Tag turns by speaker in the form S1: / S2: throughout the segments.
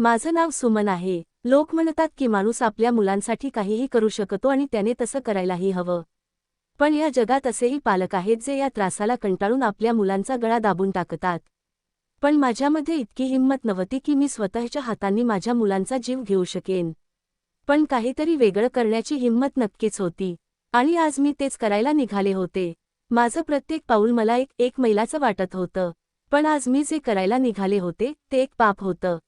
S1: माझं नाव सुमन आहे. लोक म्हणतात की माणूस आपल्या मुलांसाठी काहीही करू शकतो आणि त्याने तसं करायलाही हवं. पण या जगात असेही पालक आहेत जे या त्रासाला कंटाळून आपल्या मुलांचा गळा दाबून टाकतात. पण माझ्यामध्ये इतकी हिंमत नव्हती की मी स्वतःच्या हातांनी माझ्या मुलांचा जीव घेऊ शकेन. पण काहीतरी वेगळं करण्याची हिंमत नक्कीच होती. आणि आज मी तेच करायला निघाले होते. माझं प्रत्येक पाऊल मला एक एक मैलाचं वाटत होतं. पण आज मी जे करायला निघाले होते ते एक पाप होतं.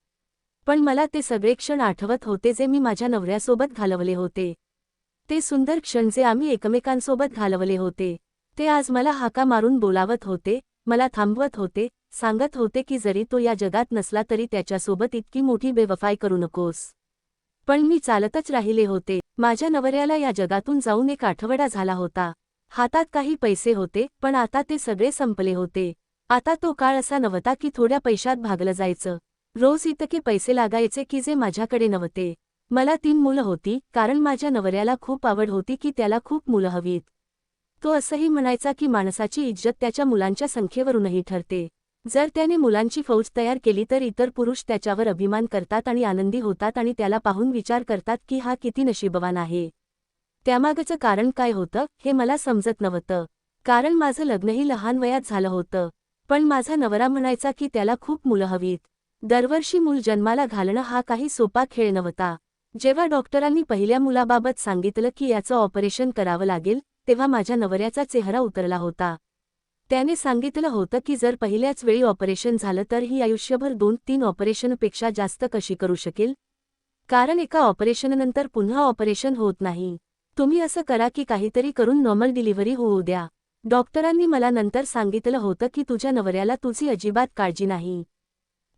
S1: पण मला ते सगळे क्षण आठवत होते जे मी माझ्या नवऱ्यासोबत घालवले होते. ते सुंदर क्षण जे आम्ही एकमेकांसोबत घालवले होते. ते आज मला हाका मारून बोलावत होते मला थांबवत होते सांगत होते की जरी तो या जगात नसला तरी त्याच्यासोबत इतकी मोठी बेवफाई करू नकोस. पण मी चालतच राहिले होते. माझ्या नवऱ्याला या जगातून जाऊन एक आठवडा झाला होता. हातात काही पैसे होते पण आता ते सगळे संपले होते. आता तो काळ असा नव्हता की थोड्या पैशात भागलं जायचं. रोज इतके पैसे लागायचे की जे माझ्याकडे नव्हते. मला तीन मुलं होती कारण माझ्या नवऱ्याला खूप आवड होती की त्याला खूप मुलं हवीत. तो असंही म्हणायचा की माणसाची इज्जत त्याच्या मुलांच्या संख्येवरूनही ठरते. जर त्याने मुलांची फौज तयार केली तर इतर पुरुष त्याच्यावर अभिमान करतात आणि आनंदी होतात आणि त्याला पाहून विचार करतात की हा किती नशीबवान आहे. त्यामागचं कारण काय होतं हे मला समजत नव्हतं. कारण माझं लग्नही लहान वयात झालं होतं. पण माझा नवरा म्हणायचा की त्याला खूप मुलं हवीत. दरवर्षी मूल जन्माला घालणं हा काही सोपा खेळ नव्हता. जेव्हा डॉक्टरांनी पहिल्या मुलाबाबत सांगितलं की याचं ऑपरेशन करावं लागेल तेव्हा माझ्या नवऱ्याचा चेहरा उतरला होता. त्याने सांगितलं होतं की जर पहिल्याच वेळी ऑपरेशन झालं तर ही आयुष्यभर दोन तीन ऑपरेशनपेक्षा जास्त कशी करू शकेल? कारण एका ऑपरेशननंतर पुन्हा ऑपरेशन होत नाही. तुम्ही असं करा की काहीतरी करून नॉर्मल डिलिव्हरी होऊ द्या. डॉक्टरांनी मला नंतर सांगितलं होतं की तुझ्या नवऱ्याला तुझी अजिबात काळजी नाही.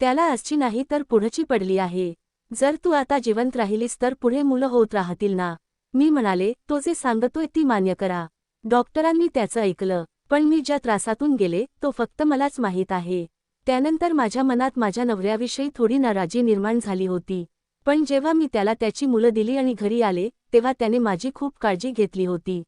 S1: त्याला आजची नाही तर पुढची पडली आहे. जर तू आता जिवंत राहिलीस तर पुढे मुलं होत राहतील ना? मी म्हणाले तो जे सांगतोय ती मान्य करा. डॉक्टरांनी त्याचं ऐकलं पण मी ज्या त्रासातून गेले तो फक्त मलाच माहीत आहे. त्यानंतर माझ्या मनात माझ्या नवऱ्याविषयी थोडी नाराजी निर्माण झाली होती. पण जेव्हा मी त्याला त्याची मुलं दिली आणि घरी आले तेव्हा त्याने माझी खूप काळजी घेतली होती.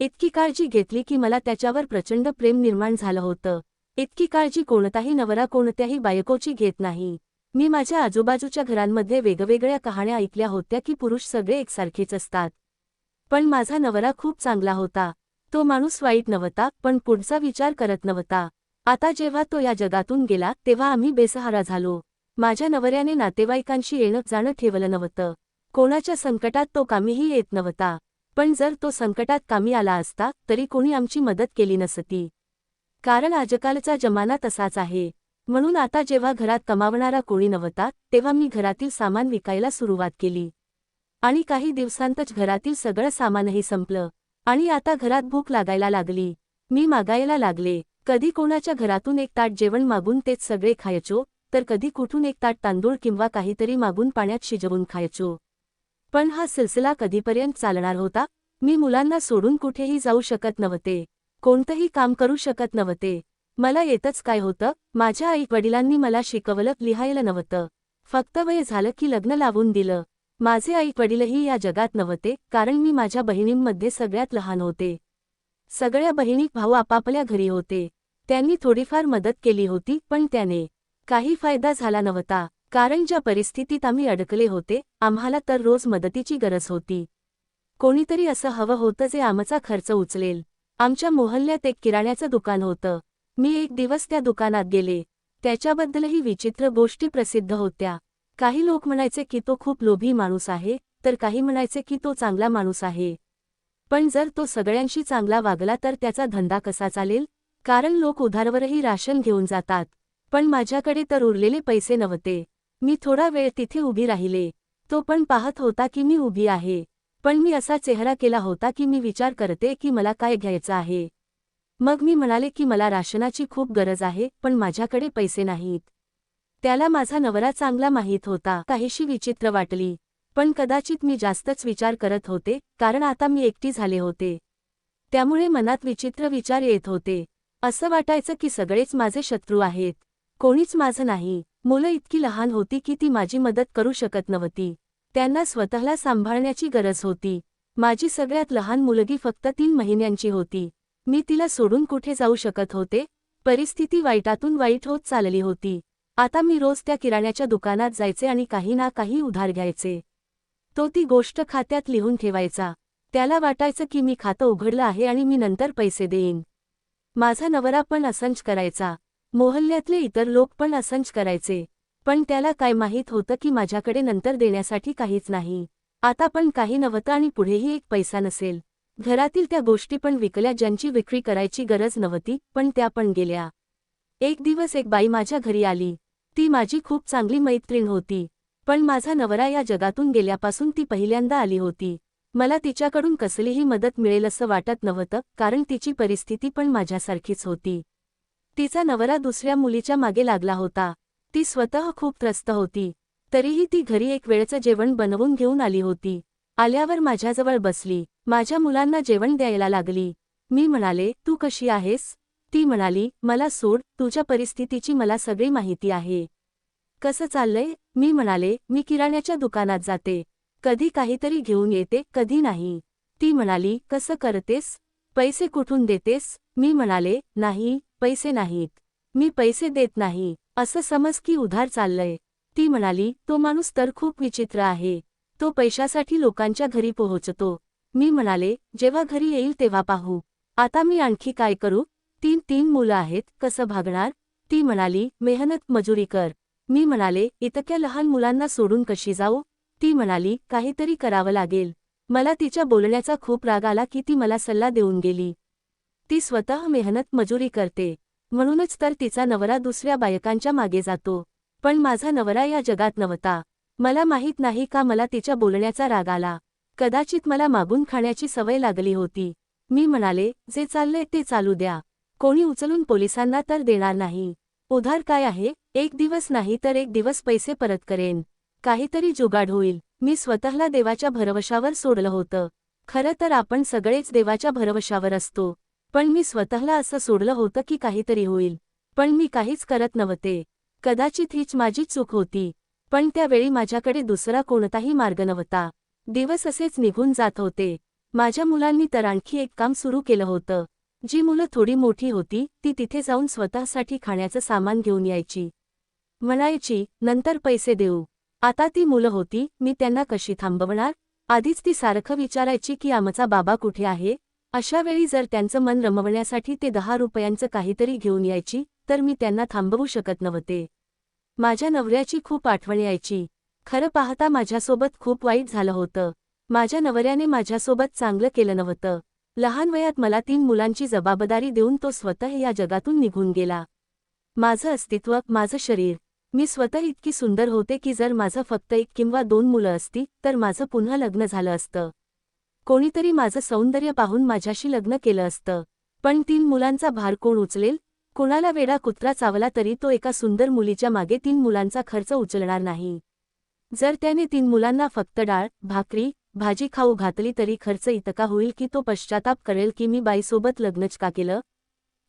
S1: इतकी काळजी घेतली की मला त्याच्यावर प्रचंड प्रेम निर्माण झालं होतं. इतकी काळजी कोणताही नवरा कोणत्याही बायकोची घेत नाही. मी माझ्या आजूबाजूच्या घरांमध्ये वेगवेगळ्या कहाण्या ऐकल्या होत्या की पुरुष सगळे एकसारखेच असतात. पण माझा नवरा खूप चांगला होता. तो माणूस वाईट नव्हता पण पुढचा विचार करत नव्हता. आता जेव्हा तो या जगातून गेला तेव्हा आम्ही बेसहारा झालो. माझ्या नवऱ्याने नातेवाईकांशी येणं जाणं ठेवलं नव्हतं. कोणाच्या संकटात तो कामीही येत नव्हता. पण जर तो संकटात कामी आला असता तरी कोणी आमची मदत केली नसती. कारण आजकालचा जमाना तसाच आहे. म्हणून आता जेव्हा घरात कमावणारा कोणी नव्हता तेव्हा मी घरातील सामान विकायला सुरुवात केली. आणि काही दिवसांतच घरातील सगळं सामानही संपलं. आणि आता घरात भूक लागायला लागली. मी मागायला लागले. कधी कोणाच्या घरातून एक ताट जेवण मागून तेच सगळे खायचो तर कधी कुठून एक ताट तांदूळ किंवा काहीतरी मागून पाण्यात शिजवून खायचो. पण हा सिलसिला कधीपर्यंत चालणार होता? मी मुलांना सोडून कुठेही जाऊ शकत नव्हते. कोणतंही काम करू शकत नव्हते. मला येतच काय होतं माझ्या आई वडिलांनी मला शिकवलं लिहायला नव्हतं. फक्त वय झालं की लग्न लावून दिलं. माझे आई वडीलही या जगात नव्हते कारण मी माझ्या बहिणींमध्ये सगळ्यात लहान होते. सगळ्या बहिणी भाऊ आपापल्या घरी होते. त्यांनी थोडीफार मदत केली होती पण त्याने काही फायदा झाला नव्हता. कारण ज्या परिस्थितीत आम्ही अडकले होते आम्हाला तर रोज मदतीची गरज होती. कोणीतरी असं हवं होतं जे आमचा खर्च उचलेल. आमच्या मोहल्ल्यात एक किराण्याचं दुकान होतं. मी एक दिवस त्या दुकानात गेले. त्याच्याबद्दलही विचित्र गोष्टी प्रसिद्ध होत्या. काही लोक म्हणायचे की तो खूप लोभी माणूस आहे तर काही म्हणायचे की तो चांगला माणूस आहे. पण जर तो सगळ्यांशी चांगला वागला तर त्याचा धंदा कसा चालेल? कारण लोक उधारवरही राशन घेऊन जातात. पण माझ्याकडे तर उरलेले पैसे नव्हते. मी थोडा वेळ तिथे उभी राहिले. तो पण पाहत होता की मी उभी आहे. पण मी असा चेहरा केला होता की मी विचार करते की मला काय घ्यायचं आहे. मग मी म्हणाले की मला राशनाची खूप गरज आहे पण माझ्याकडे पैसे नाहीत. त्याला माझा नवरा चांगला माहीत होता काहीशी विचित्र वाटली. पण कदाचित मी जास्तच विचार करत होते कारण आता मी एकटी झाले होते. त्यामुळे मनात विचित्र विचार येत होते. असं वाटायचं की सगळेच माझे शत्रू आहेत. कोणीच माझं नाही. मुलं इतकी लहान होती की ती माझी मदत करू शकत नव्हती. त्यांना स्वतःला सांभाळण्याची गरज होती. माझी सगळ्यात लहान मुलगी फक्त तीन महिन्यांची होती. मी तिला सोडून कुठे जाऊ शकत होते? परिस्थिती वाईटातून वाईट होत चालली होती. आता मी रोज त्या किराण्याच्या दुकानात जायचे आणि काही ना काही उधार घ्यायचे. तो ती गोष्ट खात्यात लिहून ठेवायचा. त्याला वाटायचं की मी खातं उघडलं आहे आणि मी नंतर पैसे देईन. माझा नवरा पण असंच करायचा. मोहल्ल्यातले इतर लोक पण असंच करायचे. पण त्याला काय माहीत होतं की माझ्याकडे नंतर देण्यासाठी काहीच नाही. आता पण काही नव्हतं आणि पुढेही एक पैसा नसेल. घरातील त्या गोष्टी पण विकल्या ज्यांची विक्री करायची गरज नव्हती पण त्या पण गेल्या. एक दिवस एक बाई माझ्या घरी आली. ती माझी खूप चांगली मैत्रीण होती. पण माझा नवरा या जगातून गेल्यापासून ती पहिल्यांदा आली होती. मला तिच्याकडून कसलीही मदत मिळेल असं वाटत नव्हतं कारण तिची परिस्थिती पण माझ्यासारखीच होती. तिचा नवरा दुसऱ्या मुलीच्या मागे लागला होता. ती स्वतः खूप त्रस्त होती. तरीही ती घरी एक वेळचं जेवण बनवून घेऊन आली होती. आल्यावर माझ्याजवळ बसली. माझ्या मुलांना जेवण द्यायला लागली. मी म्हणाले तू कशी आहेस? ती म्हणाली मला सोड तुझ्या परिस्थितीची मला सगळी माहिती आहे. कसं चाललंय? मी म्हणाले मी किराण्याच्या दुकानात जाते. कधी काहीतरी घेऊन येते कधी नाही. ती म्हणाली कसं करतेस? पैसे कुठून देतेस? मी म्हणाले नाही पैसे नाहीत. मी पैसे देत नाही. असं समज की उधार चाललंय. ती म्हणाली तो माणूस तर खूप विचित्र आहे. तो पैशासाठी लोकांच्या घरी पोहोचतो. मी म्हणाले जेव्हा घरी येईल तेव्हा पाहू. आता मी आणखी काय करू? तीन तीन मुलं आहेत कसं भागणार? ती म्हणाली मेहनत मजुरी कर. मी म्हणाले इतक्या लहान मुलांना सोडून कशी जाऊ? ती म्हणाली काहीतरी करावं लागेल. मला तिच्या बोलण्याचा खूप राग आला की ती मला सल्ला देऊन गेली. ती स्वतः मेहनत मजुरी करते. म्हणूनच तर तिचा नवरा दुसऱ्या बायकांच्या मागे जातो. पण माझा नवरा या जगात नव्हता. मला माहीत नाही का मला तिच्या बोलण्याचा राग आला. कदाचित मला मागून खाण्याची सवय लागली होती. मी म्हणाले जे चाललंय ते चालू द्या. कोणी उचलून पोलिसांना तर देणार नाही. उधार काय आहे? एक दिवस नाही तर एक दिवस पैसे परत करेन. काहीतरी जुगाड होईल. मी स्वतःला देवाच्या भरवशावर सोडलं होतं. खरं तर आपण सगळेच देवाच्या भरवशावर असतो. पण मी स्वतःला असं सोडलं होतं की काहीतरी होईल. पण मी काहीच करत नव्हते. कदाचित हीच माझी चूक होती. पण त्यावेळी माझ्याकडे दुसरा कोणताही मार्ग नव्हता. दिवस असेच निघून जात होते. माझ्या मुलांनी तर आणखी एक काम सुरू केलं होतं. जी मुलं थोडी मोठी होती ती तिथे जाऊन स्वतःसाठी खाण्याचं सामान घेऊन यायची. म्हणायची नंतर पैसे देऊ. आता ती मुलं होती मी त्यांना कशी थांबवणार? आधीच ती सारखं विचारायची की आमचा बाबा कुठे आहे? अशावेळी जर त्यांचं मन रमवण्यासाठी ते दहा रुपयांचं काहीतरी घेऊन यायची तर मी त्यांना थांबवू शकत नव्हते. माझ्या नवऱ्याची खूप आठवण यायची. खरं पाहता माझ्यासोबत खूप वाईट झालं होतं. माझ्या नवऱ्याने माझ्यासोबत चांगलं केलं नव्हतं. लहान वयात मला तीन मुलांची जबाबदारी देऊन तो स्वतः या जगातून निघून गेला. माझं अस्तित्व माझं शरीर. मी स्वतः इतकी सुंदर होते की जर माझं फक्त एक किंवा दोन मुलं असती तर माझं पुन्हा लग्न झालं असतं. कोणीतरी माझं सौंदर्य पाहून माझ्याशी लग्न केलं असतं. पण तीन मुलांचा भार कोण उचलेल? कोणाला वेडा कुत्रा चावला तरी तो एका सुंदर मुलीच्या मागे तीन मुलांचा खर्च उचलणार नाही. जर त्याने तीन मुलांना फक्त डाळ भाकरी भाजी खाऊ घातली तरी खर्च इतका होईल की तो पश्चाताप करेल की मी बाईसोबत लग्नच का केलं?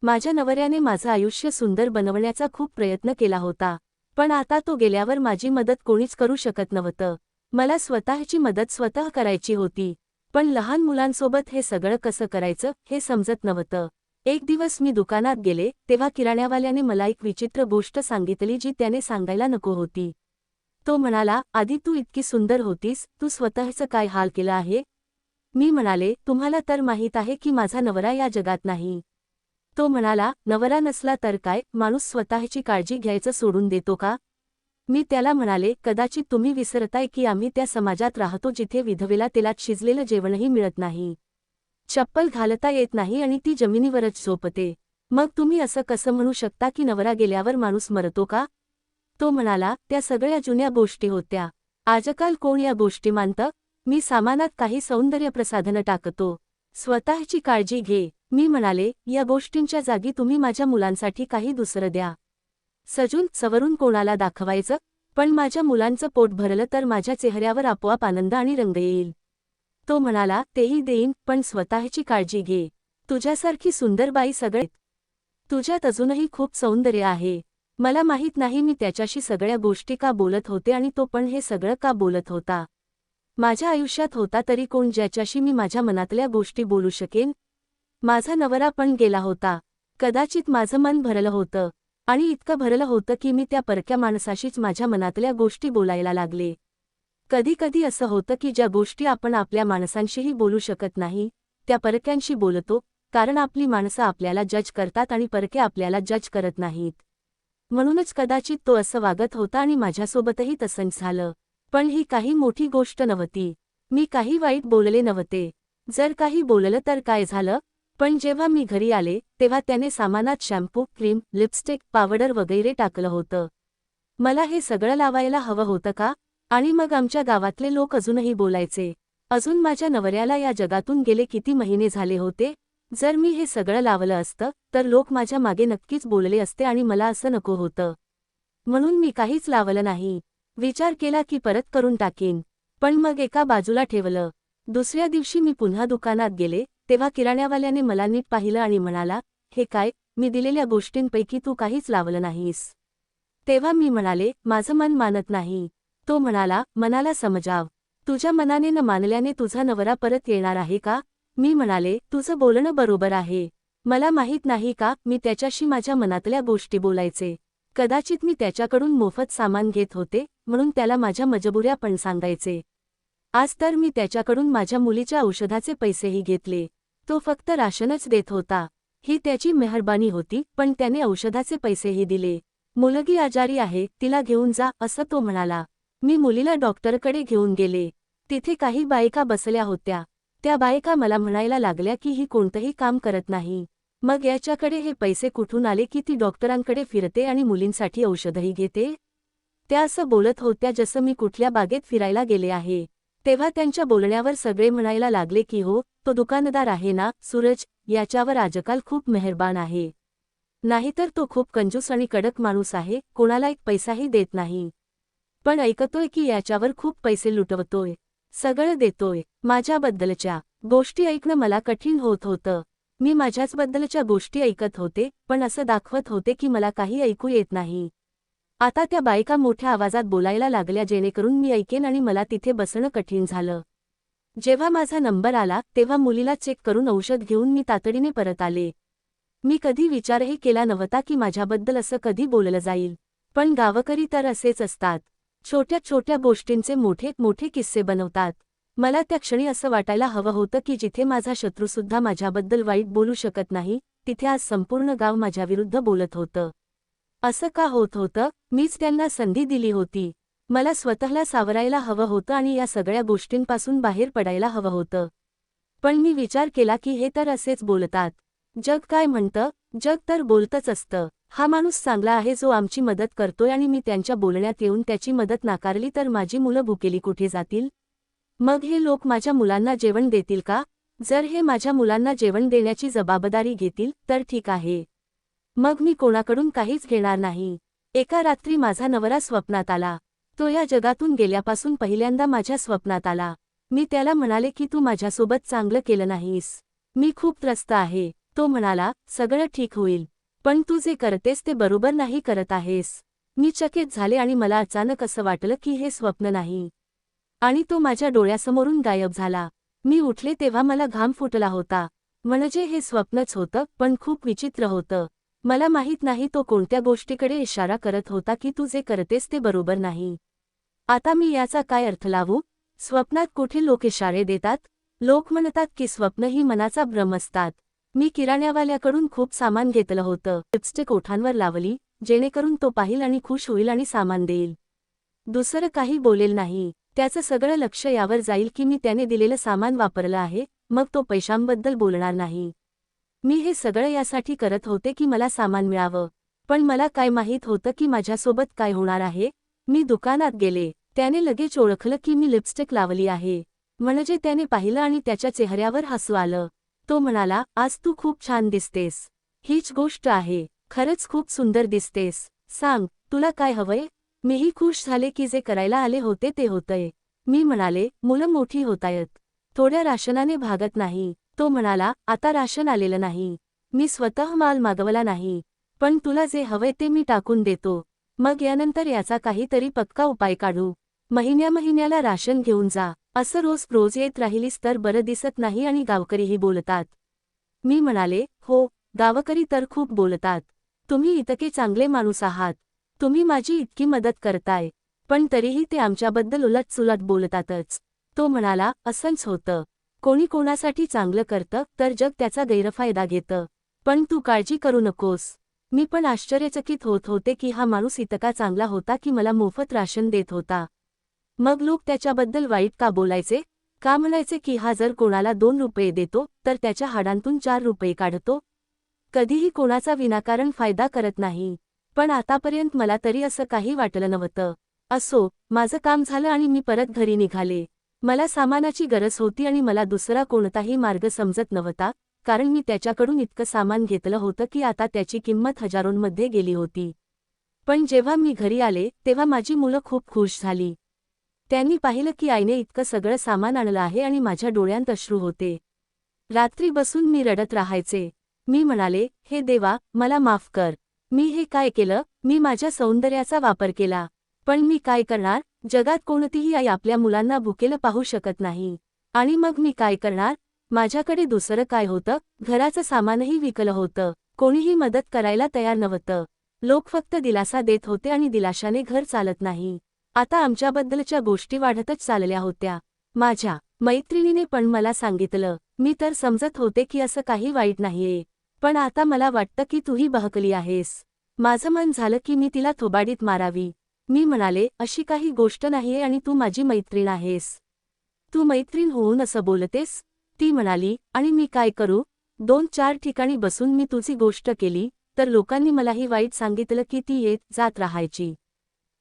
S1: माझ्या नवऱ्याने माझं आयुष्य सुंदर बनवण्याचा खूप प्रयत्न केला होता. पण आता तो गेल्यावर माझी मदत कोणीच करू शकत नव्हतं. मला स्वतःची मदत स्वतः करायची होती. पण लहान मुलांसोबत हे सगळं कसं करायचं हे समजत नव्हतं. एक दिवस मी दुकानात गेले तेव्हा किराण्यावाल्याने मला एक विचित्र गोष्ट सांगितली जी त्याने सांगायला नको होती. तो म्हणाला आधी तू इतकी सुंदर होतीस तू स्वतःचं काय हाल केलं आहे? मी म्हणाले तुम्हाला तर माहीत आहे की माझा नवरा या जगात नाही. तो म्हणाला नवरा नसला तर काय माणूस स्वतःची काळजी घ्यायचं सोडून देतो का? मी त्याला म्हणाले कदाचित तुम्ही विसरताय की आम्ही त्या समाजात राहतो जिथे विधवेला तेलात शिजलेलं जेवणही मिळत नाही. चप्पल घालता येत नाही आणि ती जमिनीवरच झोपते. मग तुम्ही असं कसं म्हणू शकता की नवरा गेल्यावर माणूस मरतो का? तो म्हणाला त्या सगळ्या जुन्या गोष्टी होत्या. आजकाल कोण या गोष्टी मानतं? मी सामानात काही सौंदर्य प्रसाधनं टाकतो. स्वतःची काळजी घे. मी म्हणाले या गोष्टींच्या जागी तुम्ही माझ्या मुलांसाठी काही दुसरं द्या. सजून सवरून कोणाला दाखवायचं? पण माझ्या मुलांचं पोट भरलं तर माझ्या चेहऱ्यावर आपोआप आनंद आणि रंग येईल. तो म्हणाला तेही देईन पण स्वतःची काळजी घे. तुझ्यासारखी सुंदर बाई सगळेत तुझ्यात अजूनही खूप सौंदर्य आहे. मला माहीत नाही मी त्याच्याशी सगळ्या गोष्टी का बोलत होते आणि तो पण हे सगळं का बोलत होता. माझ्या आयुष्यात होता तरी कोण ज्याच्याशी मी माझ्या मनातल्या गोष्टी बोलू शकेन? माझा नवरा पण गेला होता. कदाचित माझं मन भरलं होतं. आणि इतकं भरलं होतं की मी त्या परक्या माणसाशीच माझ्या मनातल्या गोष्टी बोलायला लागले. कधी कधी असं होतं की ज्या गोष्टी आपण आपल्या माणसांशीही बोलू शकत नाही त्या परक्यांशी बोलतो कारण आपली माणसं आपल्याला जज करतात आणि परके आपल्याला जज करत नाहीत. म्हणूनच कदाचित तो असं वागत होता आणि माझ्यासोबतही तसंच झालं. पण ही काही मोठी गोष्ट नव्हती. मी काही वाईट बोलले नव्हते. जर काही बोललं तर काय झालं? पण जेव्हा मी घरी आले तेव्हा त्याने सामानात शॅम्पू क्रीम लिपस्टिक पावडर वगैरे टाकलं होतं. मला हे सगळं लावायला हवं होतं का? आणि मग आमच्या गावातले लोक अजूनही बोलायचे अजून माझ्या नवऱ्याला या जगातून गेले किती महिने झाले होते? जर मी हे सगळं लावलं असतं तर लोक माझ्या मागे नक्कीच बोलले असते आणि मला असं नको होतं. म्हणून मी काहीच लावलं नाही. विचार केला की परत करून टाकीन. पण मग एका बाजूला ठेवलं. दुसऱ्या दिवशी मी पुन्हा दुकानात गेले तेव्हा किराण्यावाल्याने मला नीट पाहिलं आणि म्हणाला हे काय मी दिलेल्या गोष्टींपैकी तू काहीच लावलं नाहीस. तेव्हा मी म्हणाले माझं मन मानत नाही. तो म्हणाला मनाला समजाव. तुझ्या मनाने न मानल्याने तुझा नवरा परत येणार आहे का? मी म्हणाले तुझं बोलणं बरोबर आहे. मला माहीत नाही का मी त्याच्याशी माझ्या मनातल्या गोष्टी बोलायचे. कदाचित मी त्याच्याकडून मोफत सामान घेत होते म्हणून त्याला माझ्या मजबुऱ्या पण सांगायचे. आज तर मी त्याच्याकडून माझ्या मुलीच्या औषधाचे पैसेही घेतले. तो फक्त राशनच देत होता. ही त्याची मेहरबानी होती पण त्याने औषधाचे पैसेही दिले. मुलगी आजारी आहे तिला घेऊन जा असं तो म्हणाला. मी मुलीला डॉक्टरकडे घेऊन गेले. तिथे काही बायका बसल्या होत्या. त्या बायका मला म्हणायला लागल्या की ही कोणतंही काम करत नाही. मग याच्याकडे हे पैसे कुठून आले की ती डॉक्टरांकडे फिरते आणि मुलींसाठी औषधही घेते? त्या असं बोलत होत्या जसं मी कुठल्या बागेत फिरायला गेले आहे. तेव्हा त्यांच्या बोलण्यावर सगळे म्हणायला लागले की हो तो दुकानदार आहे ना सूरज याच्यावर आजकाल खूप मेहरबान आहे. नाहीतर तो खूप कंजूस आणि कडक माणूस आहे कोणाला एक पैसाही देत नाही. पण ऐकतोय की याच्यावर खूप पैसे लुटवतोय. सगळं देतोय. माझ्याबद्दलच्या गोष्टी ऐकणं मला कठीण होत होतं. मी माझ्याचबद्दलच्या गोष्टी ऐकत होते पण असं दाखवत होते की मला काही ऐकू येत नाही. आता त्या बायका मोठ्या आवाजात बोलायला लागल्या जेणेकरून मी ऐकेन आणि मला तिथे बसणं कठीण झालं. जेव्हा माझा नंबर आला तेव्हा मुलीला चेक करून औषध घेऊन मी तातडीने परत आले. मी कधी विचारही केला नव्हता की माझ्याबद्दल असं कधी बोललं जाईल. पण गावकरी तर असेच असतात. छोट्या छोट्या गोष्टींचे मोठे मोठे किस्से बनवतात. मला त्या क्षणी असं वाटायला हवं होतं की जिथे माझा शत्रूसुद्धा माझ्याबद्दल वाईट बोलू शकत नाही तिथे आज संपूर्ण गाव माझ्याविरुद्ध बोलत होतं. असं का होत होतं? मीच त्यांना संधी दिली होती. मला स्वतःला सावरायला हवं होतं आणि या सगळ्या गोष्टींपासून बाहेर पडायला हवं होतं. पण मी विचार केला की हे तर असेच बोलतात. जग काय म्हणतं? जग तर बोलतच असतं. हा माणूस चांगला आहे जो आमची मदत करतोय आणि मी त्यांच्या बोलण्यात येऊन त्याची मदत नाकारली तर माझी मुलं भुकेली कुठे जातील? मग हे लोक माझ्या मुलांना जेवण देतील का? जर हे माझ्या मुलांना जेवण देण्याची जबाबदारी घेतील तर ठीक आहे. मग मी कोणाकडून काहीच घेणार नाही. एका रात्री माझा नवरा स्वप्नात आला. तो या जगातून गेल्यापासून पहिल्यांदा माझ्या स्वप्नात आला. मी त्याला म्हणाले की तू माझ्यासोबत चांगलं केलं नाहीस. मी खूप त्रस्त आहे. तो म्हणाला सगळं ठीक होईल. पण तू जे करतेस ते बरोबर नाही करत आहेस. मी चकित झाले आणि मला अचानक असं वाटलं की हे स्वप्न नाही. आणि तो माझ्या डोळ्यासमोरून गायब झाला. मी उठले तेव्हा मला घाम फुटला होता. म्हणजे हे स्वप्नच होतं पण खूप विचित्र होतं. मला माहीत नाही तो कोणत्या गोष्टीकडे इशारा करत होता की तू जे करतेस ते बरोबर नाही. आता मी याचा काय अर्थ लावू? स्वप्नात कुठे लोक इशारे देतात? लोक म्हणतात की स्वप्न ही मनाचा भ्रम असतात. मी किराण्यावाल्याकडून खूप सामान घेतलं होतं. लिपस्टिक ओठांवर लावली जेणेकरून तो पाहिल आणि खुश होईल आणि सामान देईल. दुसरं काही बोलेल नाही. त्याचं सगळं लक्ष यावर जाईल की मी त्याने दिलेलं सामान वापरलं आहे मग तो पैशांबद्दल बोलणार नाही. मी हे सगळं यासाठी करत होते की मला सामान मिळावं. पण मला काय माहीत होतं की माझ्यासोबत काय होणार आहे? मी दुकानात गेले. त्याने लगेच ओळखलं की मी लिपस्टिक लावली आहे. म्हणजे त्याने पाहिलं आणि त्याच्या चेहऱ्यावर हसू आलं. तो म्हणाला आज तू खूप छान दिसतेस. हीच गोष्ट आहे. खरंच खूप सुंदर दिसतेस. सांग तुला काय हवंय? मीही खुश झाले की जे करायला आले होते ते होतंय. मी म्हणाले मुलं मोठी होतायत. थोड्या राशनाने भागत नाही. तो म्हणाला आता राशन आलेलं नाही. मी स्वतः माल मागवला नाही. पण तुला जे हवंय ते मी टाकून देतो. मग यानंतर याचा काहीतरी पक्का उपाय काढू. महिन्या महिन्याला राशन घेऊन जा. असं रोज रोज येत राहिलीस तर बरं दिसत नाही आणि गावकरीही बोलतात. मी म्हणाले हो गावकरी तर खूप बोलतात. तुम्ही इतके चांगले माणूस आहात. तुम्ही माझी इतकी मदत करताय. पण तरीही ते आमच्याबद्दल उलटसुलट बोलतातच. तो म्हणाला असंच होतं. कोणी कोणासाठी चांगलं करतं तर जग त्याचा गैरफायदा घेतं. पण तू काळजी करू नकोस. मी पण आश्चर्यचकित होत होते की हा माणूस इतका चांगला होता की मला मोफत राशन देत होता. मग लोक त्याच्याबद्दल वाईट का बोलायचे? का म्हणायचे की हा जर कोणाला दोन रुपये देतो तर त्याच्या हाडांतून चार रुपये काढतो? कधीही कोणाचा विनाकारण फायदा करत नाही. पण आतापर्यंत मला तरी असं काही वाटलं नव्हतं. असो माझं काम झालं आणि मी परत घरी निघाले. मला सामानाची गरज होती आणि मला दुसरा कोणताही मार्ग समजत नव्हता कारण मी त्याच्याकडून इतकं सामान घेतलं होतं की आता त्याची किंमत हजारोंमध्ये गेली होती. पण जेव्हा मी घरी आले तेव्हा माझी मुलं खूप खुश झाली. त्यांनी पाहिलं की आईने इतकं सगळं सामान आणलं आहे आणि माझ्या डोळ्यांत अश्रू होते. रात्री बसून मी रडत राहायचे. मी म्हणाले हे देवा मला माफ कर. मी हे काय केलं? मी माझ्या सौंदर्याचा वापर केला. पण मी काय करणार? जगात कोणतीही आई आपल्या मुलांना भुकेलं पाहू शकत नाही. आणि मग मी काय करणार? माझ्याकडे दुसरं काय होतं? घराचं सामानही विकलं होतं. कोणीही मदत करायला तयार नव्हतं. लोक फक्त दिलासा देत होते आणि दिलाशाने घर चालत नाही. आता आमच्याबद्दलच्या गोष्टी वाढतच चालल्या होत्या. माझ्या मैत्रिणीने पण मला सांगितलं मी तर समजत होते की असं काही वाईट नाहीये. पण आता मला वाटतं की तूही बहकली आहेस. माझं मन झालं की मी तिला थोबाडीत मारावी. मी म्हणाले अशी काही गोष्ट नाहीये आणि तू माझी मैत्रीण आहेस. तू मैत्रीण होऊन असं बोलतेस? ती म्हणाली आणि मी काय करू? दोन चार ठिकाणी बसून मी तुझी गोष्ट केली तर लोकांनी मलाही वाईट सांगितलं की ती येत जात राहायची.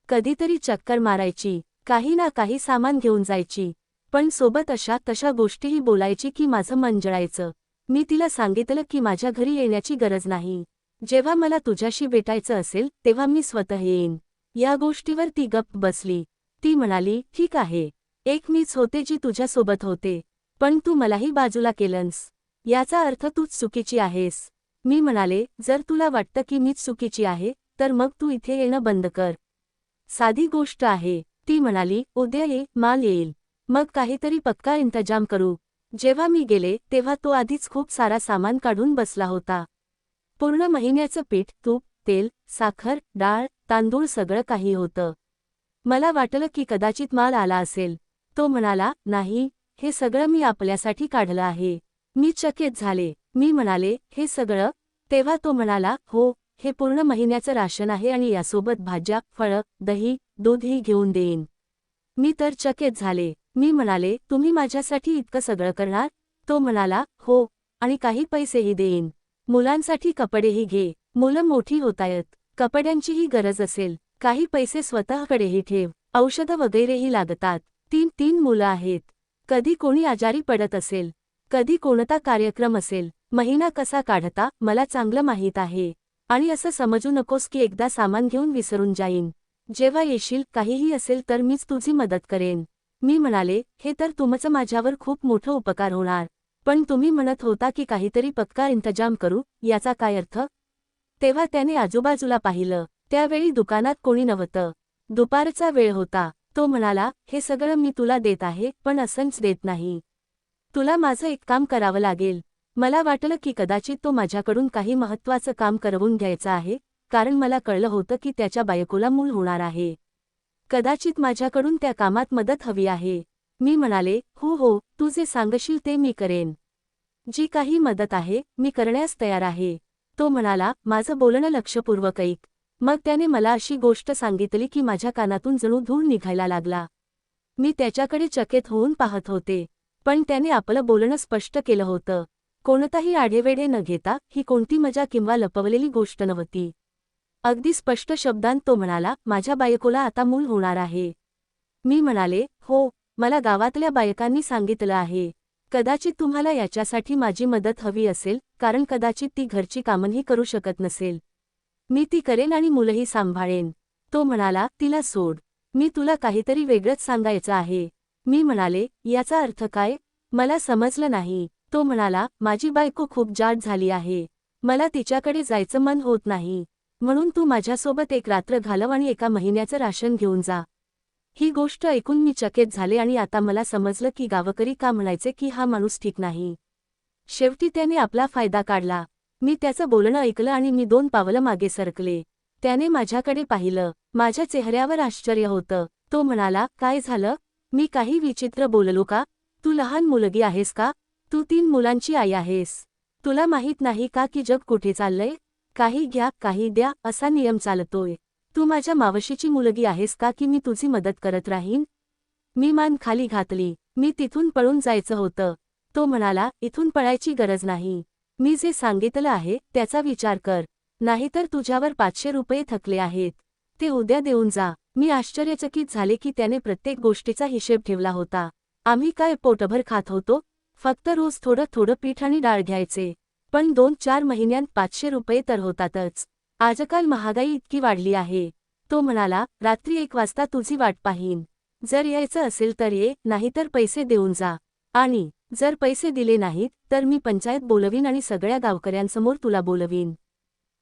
S1: कधीतरी चक्कर मारायची काही ना काही सामान घेऊन जायची. पण सोबत अशा तशा गोष्टीही बोलायची की माझं मन जळायचं. मी तिला सांगितलं की माझ्या घरी येण्याची गरज नाही. जेव्हा मला तुझ्याशी भेटायचं असेल तेव्हा मी स्वतः येईन. या गोष्टीवर ती गप्प बसली. ती म्हणाली ठीक आहे. एक मीच होते जी तुझ्यासोबत होते. पण तू मलाही बाजूला केलंस. याचा अर्थ तूच चुकीची आहेस. मी म्हणाले जर तुला वाटतं की मीच चुकीची आहे तर मग तू इथे येणं बंद कर. साधी गोष्ट आहे. ती म्हणाली उद्या ये माल येईल. मग काहीतरी पक्का इंतजाम करू. जेव्हा मी गेले तेव्हा तो आधीच खूप सारा सामान काढून बसला होता. पूर्ण महिन्याचं पीठ तूप तेल साखर डाळ तांदूळ सगळं काही होतं. मला वाटलं की कदाचित माल आला असेल. तो म्हणाला नाही हे सगळं मी आपल्यासाठी काढलं आहे. मी चकित झाले. मी म्हणाले हे सगळं? तेव्हा तो म्हणाला हो हे पूर्ण महिन्याचं राशन आहे आणि यासोबत भाज्या फळं दही दूधही घेऊन देईन. मी तर चकित झाले. मी म्हणाले तुम्ही माझ्यासाठी इतकं सगळं करणार? तो म्हणाला हो आणि काही पैसेही देईन. मुलांसाठी कपडेही घे. मुलं मोठी होतायत. कपड्यांचीही गरज असेल. काही पैसे स्वतःकडेही ठेव. औषधं वगैरेही लागतात. तीन तीन मुलं आहेत. कधी कोणी आजारी पडत असेल. कधी कोणता कार्यक्रम असेल. महिना कसा काढता मला चांगलं माहीत आहे. आणि असं समजू नकोस की एकदा सामान घेऊन विसरून जाईन. जेव्हा येशील काहीही असेल तर मीच तुझी मदत करेन. मी म्हणाले हे तर तुमचं माझ्यावर खूप मोठं उपकार होणार. पण तुम्ही म्हणत होता की काहीतरी पक्का इंतजाम करू याचा काय अर्थ? तेव्हा त्याने आजूबाजूला पाहिलं. त्यावेळी दुकानात कोणी नव्हतं. दुपारचा वेळ होता. तो म्हणाला हे सगळं मी तुला देत आहे पण असंच देत नाही. तुला माझं एक काम करावं लागेल. मला वाटलं की कदाचित तो माझ्याकडून काही महत्त्वाचं काम करवून घ्यायचं आहे कारण मला कळलं होतं की त्याच्या बायकोला मूल होणार आहे. कदाचित माझ्याकडून त्या कामात मदत हवी आहे. मी म्हणाले हो हो तू जे सांगशील ते मी करेन. जी काही मदत आहे मी करण्यास तयार आहे. तो म्हणाला माझं बोलणं लक्षपूर्वक ऐक. मग त्याने मला अशी गोष्ट सांगितली की माझ्या कानातून जणू धूळ निघायला लागला. मी त्याच्याकडे चकित होऊन पाहत होते. पण त्याने आपलं बोलणं स्पष्ट केलं होतं. कोणताही आढेवेढे न घेता ही कोणती मजा किंवा लपवलेली गोष्ट नव्हती. अगदी स्पष्ट शब्दांत तो म्हणाला माझ्या बायकोला आता मूल होणार आहे. मी म्हणाले हो मला गावातल्या बायकांनी सांगितलं आहे. कदाचित तुम्हाला याच्यासाठी माझी मदत हवी असेल कारण कदाचित ती घरची कामंही करू शकत नसेल. मी ती करेन आणि मुलंही सांभाळेन. तो म्हणाला तिला सोड. मी तुला काहीतरी वेगळंच सांगायचं आहे. मी म्हणाले याचा अर्थ काय? मला समजलं नाही. तो म्हणाला माझी बायको खूप जाड झाली आहे. मला तिच्याकडे जायचं मन होत नाही. म्हणून तू माझ्यासोबत एक रात्र घालव आणि एका महिन्याचं राशन घेऊन जा. ही गोष्ट ऐकून मी चकित झाले आणि आता मला समजलं की गावकरी का म्हणायचे की हा माणूस ठीक नाही. शेवटी त्याने आपला फायदा काढला. मी त्याचं बोलणं ऐकलं आणि मी दोन पावलं मागे सरकले. त्याने माझ्याकडे पाहिलं. माझ्या चेहऱ्यावर आश्चर्य होतं. तो म्हणाला काय झालं? मी काही विचित्र बोललो का? तू लहान मुलगी आहेस का? तू तीन मुलांची आई आहेस. तुला माहीत नाही का की जग कुठे चाललंय? काही घ्या काही द्या असा नियम चालतोय. तू माझ्या मावशीची मुलगी आहेस का की मी तुझी मदत करत राहीन? मी मान खाली घातली. मी तिथून पळून जायचं होतं. तो म्हणाला इथून पळायची गरज नाही. मी जे सांगितलं आहे त्याचा विचार कर. नाहीतर तुझ्यावर पाचशे रुपये थकले आहेत. ते उद्या देऊन जा. मी आश्चर्यचकित झाले की त्याने प्रत्येक गोष्टीचा हिशेब ठेवला होता. आम्ही काय पोटभर खात होतो? फक्त रोज थोडं थोडं पीठ आणि डाळ घ्यायचे. पण दोन चार महिन्यांत पाचशे रुपये तर होतातच. आजकाल महागाई इतकी वाढली आहे. तो म्हणाला रात्री एक वाजता तुझी वाट पाहीन. जर यायचं असेल तर ये नाहीतर पैसे देऊन जा. आणि जर पैसे दिले नाहीत तर मी पंचायत बोलवीन आणि सगळ्या गावकऱ्यांसमोर तुला बोलवीन.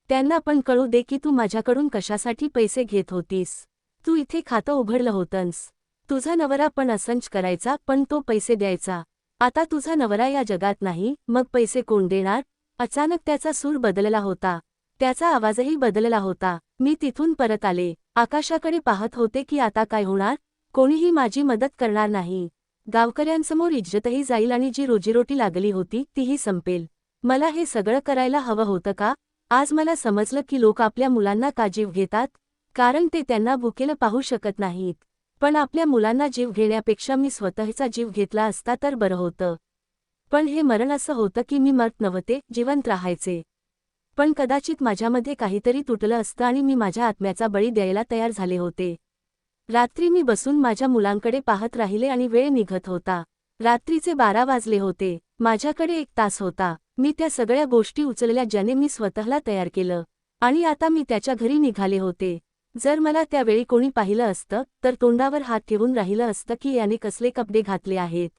S1: त्यांना पण कळू दे की तू माझ्याकडून कशासाठी पैसे घेत होतीस. तू इथे खातं उघडलं होतंस. तुझा नवरा पण असंच करायचा पण तो पैसे द्यायचा. आता तुझा नवरा या जगात नाही मग पैसे कोण देणार? अचानक त्याचा सूर बदलला होता. त्याचा आवाजही बदलला होता. मी तिथून परत आले. आकाशाकडे पाहत होते की आता काय होणार? कोणीही माझी मदत करणार नाही. गावकऱ्यांसमोर इज्जतही जाईल आणि जी रोजीरोटी लागली होती तीही संपेल. मला हे सगळं करायला हवं होतं का? आज मला समजलं की लोक आपल्या मुलांना का जीव घेतात? कारण ते त्यांना भुकेला पाहू शकत नाहीत. पण आपल्या मुलांना जीव घेण्यापेक्षा मी स्वतःचा जीव घेतला असता तर बरं होतं. पण हे मरण असं होतं की मी मरत नव्हते जिवंत राहायचे. पण कदाचित माझ्यामध्ये काहीतरी तुटलं असतं आणि मी माझ्या आत्म्याचा बळी द्यायला तयार झाले होते. रात्री मी बसून माझ्या मुलांकडे पाहत राहिले आणि वेळ निघत होता. रात्रीचे बारा वाजले होते. माझ्याकडे एक तास होता. मी त्या सगळ्या गोष्टी उचलल्या ज्याने मी स्वतःला तयार केलं. आणि आता मी त्याच्या घरी निघाले होते. जर मला त्यावेळी कोणी पाहिलं असतं तर तोंडावर हात ठेवून राहिलं असतं की याने कसले कपडे घातले आहेत.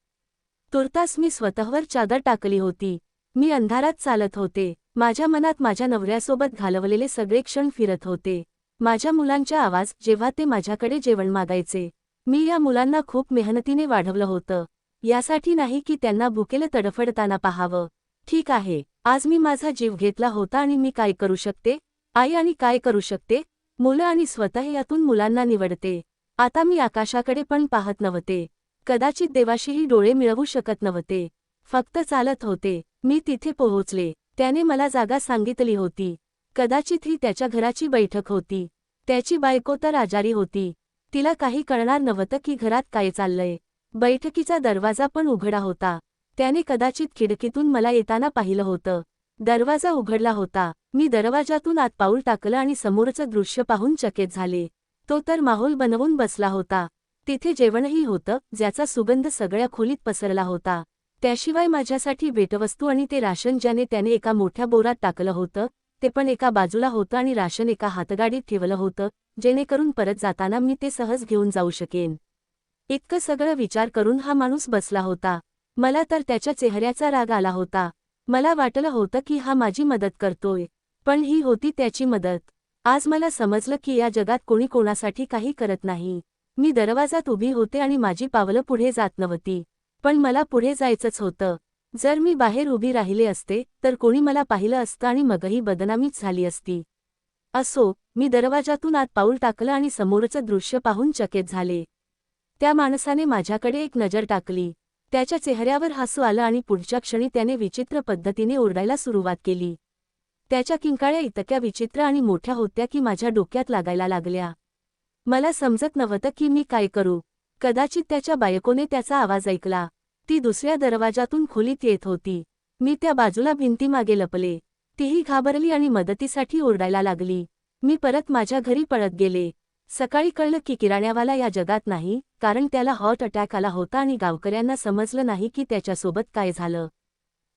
S1: तुर्तास मी स्वतःवर चादर टाकली होती. मी अंधारात चालत होते. माझ्या मनात माझ्या नवऱ्यासोबत घालवलेले सगळे क्षण फिरत होते. माझ्या मुलांच्या आवाज जेव्हा ते माझ्याकडे जेवण मागायचे मी या मुलांना खूप मेहनतीने वाढवलं होतं. यासाठी नाही की त्यांना भुकेलं तडफडताना पाहावं. ठीक आहे आज मी माझा जीव घेतला होता आणि मी काय करू शकते? आई आणि काय करू शकते? मुलं आणि स्वतः यातून मुलांना निवडते. आता मी आकाशाकडे पण पाहत नव्हते. कदाचित देवाशीही डोळे मिळवू शकत नव्हते. फक्त चालत होते. मी तिथे पोहोचले. त्याने मला जागा सांगितली होती. कदाचित ही त्याच्या घराची बैठक होती. त्याची बायको तर आजारी होती. तिला काही कळणार नव्हतं की घरात काय चाललंय. बैठकीचा दरवाजा पण उघडा होता. त्याने कदाचित खिडकीतून मला येताना पाहिलं होतं. दरवाजा उघडला होता. मी दरवाजातून आत पाऊल टाकलं आणि समोरचं दृश्य पाहून चकित झाले. तो तर माहोल बनवून बसला होता. तिथे जेवणही होतं ज्याचा सुगंध सगळ्या खोलीत पसरला होता. त्याशिवाय माझ्यासाठी भेटवस्तू आणि ते राशन ज्याने त्याने एका मोठ्या बोरात टाकलं होतं ते पण एका बाजूला होतं आणि राशन एका हातगाडीत ठेवलं होतं जेणेकरून परत जाताना मी ते सहज घेऊन जाऊ शकेन. इतकं सगळं विचार करून हा माणूस बसला होता. मला तर त्याच्या चेहऱ्याचा राग आला होता. मला वाटलं होतं की हा माझी मदत करतोय. पण ही होती त्याची मदत. आज मला समजलं की या जगात कोणी कोणासाठी काही करत नाही. मी दरवाजात उभी होते आणि माझी पावलं पुढे जात नव्हती. पण मला पुढे जायचंच होतं. जर मी बाहेर उभी राहिले असते तर कोणी मला पाहिलं असतं आणि मगही बदनामीच झाली असती. असो मी दरवाजातून आत पाऊल टाकलं आणि समोरचं दृश्य पाहून चकित झाले. त्या माणसाने माझ्याकडे एक नजर टाकली. त्याच्या चेहऱ्यावर हसू आलं आणि पुढच्या क्षणी त्याने विचित्र पद्धतीने ओरडायला सुरुवात केली. त्याच्या किंकाळ्या इतक्या विचित्र आणि मोठ्या होत्या की माझ्या डोक्यात लागायला लागल्या. मला समजत नव्हतं की मी काय करू. कदाचित त्याच्या बायकोने त्याचा आवाज ऐकला. ती दुसऱ्या दरवाजातून खोलीत येत होती. मी त्या बाजूला भिंतीमागे लपले. तीही घाबरली आणि मदतीसाठी ओरडायला लागली. मी परत माझ्या घरी पळत गेले. सकाळी कळलं की किराण्यावाला या जगात नाही कारण त्याला हॉट अटॅक आला होता आणि गावकऱ्यांना समजलं नाही की त्याच्यासोबत काय झालं.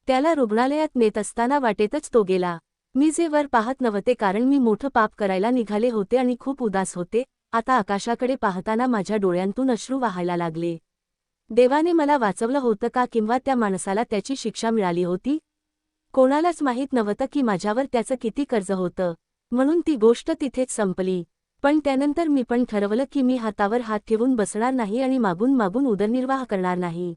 S1: त्याला रुग्णालयात नेत असताना वाटेतच तो गेला. मी जे वर पाहत नव्हते कारण मी मोठं पाप करायला निघाले होते आणि खूप उदास होते आता आकाशाकडे पाहताना माझ्या डोळ्यांतून अश्रू वाहायला लागले. देवाने मला वाचवलं होतं का किंवा त्या माणसाला त्याची शिक्षा मिळाली होती? कोणालाच माहीत नव्हतं की माझ्यावर त्याचं किती कर्ज होतं. म्हणून ती गोष्ट तिथेच संपली. पण त्यानंतर मी पण ठरवलं की मी हातावर हात ठेवून बसणार नाही आणि मागून मागून उदरनिर्वाह करणार नाही.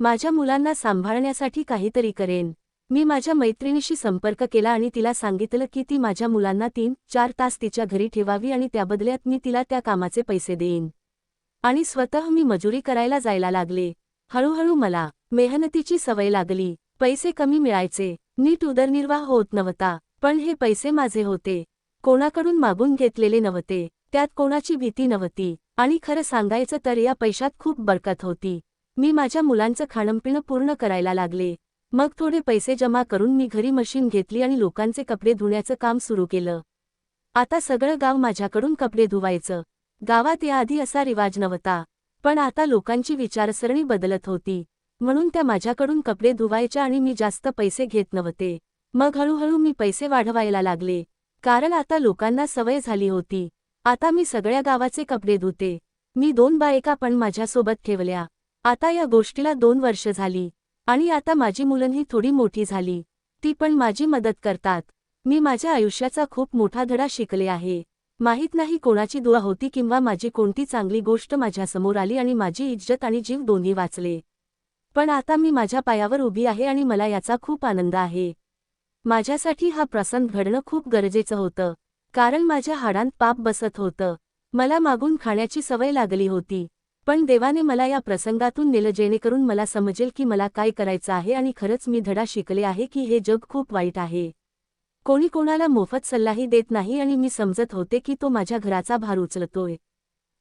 S1: माझ्या मुलांना सांभाळण्यासाठी काहीतरी करेन. मी माझ्या मैत्रिणीशी संपर्क केला आणि तिला सांगितलं की ती माझ्या मुलांना तीन चार तास तिच्या घरी ठेवावी आणि त्याबदल्यात मी तिला त्या कामाचे पैसे देईन. आणि स्वतः मी मजुरी करायला जायला लागले. हळूहळू मला मेहनतीची सवय लागली. पैसे कमी मिळायचे. नीट उदरनिर्वाह होत नव्हता. पण हे पैसे माझे होते. कोणाकडून मागून घेतलेले नव्हते. त्यात कोणाची भीती नव्हती. आणि खरं सांगायचं तर या पैशात खूप बरकत होती. मी माझ्या मुलांचं खाणंपिणं पूर्ण करायला लागले. मग थोडे पैसे जमा करून मी घरी मशीन घेतली आणि लोकांचे कपडे धुण्याचं काम सुरू केलं. आता सगळं गाव माझ्याकडून कपडे धुवायचं. गावात याआधी असा रिवाज नव्हता. पण आता लोकांची विचारसरणी बदलत होती. म्हणून त्या माझ्याकडून कपडे धुवायच्या आणि मी जास्त पैसे घेत नव्हते. मग हळूहळू मी पैसे वाढवायला लागले. कारण आता लोकांना सवय झाली होती. आता मी सगळ्या गावाचे कपडे धुते. मी दोन बायका पण माझ्यासोबत ठेवल्या. आता या गोष्टीला दोन वर्ष झाली. आणि आता माझी मुलंही थोडी मोठी झाली. ती पण माझी मदत करतात. मी माझ्या आयुष्याचा खूप मोठा धडा शिकले आहे. माहीत नाही कोणाची दुआ होती किंवा माझी कोणती चांगली गोष्ट माझ्यासमोर आली आणि माझी इज्जत आणि जीव दोन्ही वाचले. पण आता मी माझ्या पायावर उभी आहे आणि मला याचा खूप आनंद आहे. माझ्यासाठी हा प्रसंग घडणं खूप गरजेचं होतं. कारण माझ्या हाडांत पाप बसत होतं. मला मागून खाण्याची सवय लागली होती. पण देवाने मला या प्रसंगातून नेलं जेणेकरून मला समजेल की मला काय करायचं आहे आणि खरंच मी धडा शिकले आहे की हे जग खूप वाईट आहे. कोणी कोणाला मोफत सल्लाही देत नाही आणि मी समजत होते की तो माझ्या घराचा भार उचलतोय.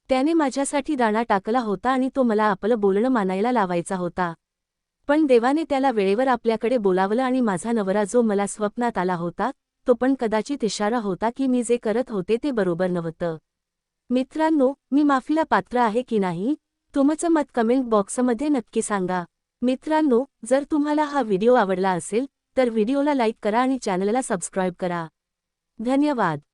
S1: त्याने माझ्यासाठी दाणा टाकला होता आणि तो मला आपलं बोलणं मानायला लावायचा होता. पण देवाने त्याला वेळेवर आपल्याकडे बोलावलं आणि माझा नवरा जो मला स्वप्नात आला होता तो पण कदाचित इशारा होता की मी जे करत होते ते बरोबर नव्हतं. मित्रांनो मी माफीला पात्र आहे की नाही? तुमचं मत कमेंट बॉक्समध्ये नक्की सांगा. मित्रांनो जर तुम्हाला हा व्हिडिओ आवडला असेल तर व्हिडिओला लाईक करा आणि चॅनलला सबस्क्राईब करा. धन्यवाद.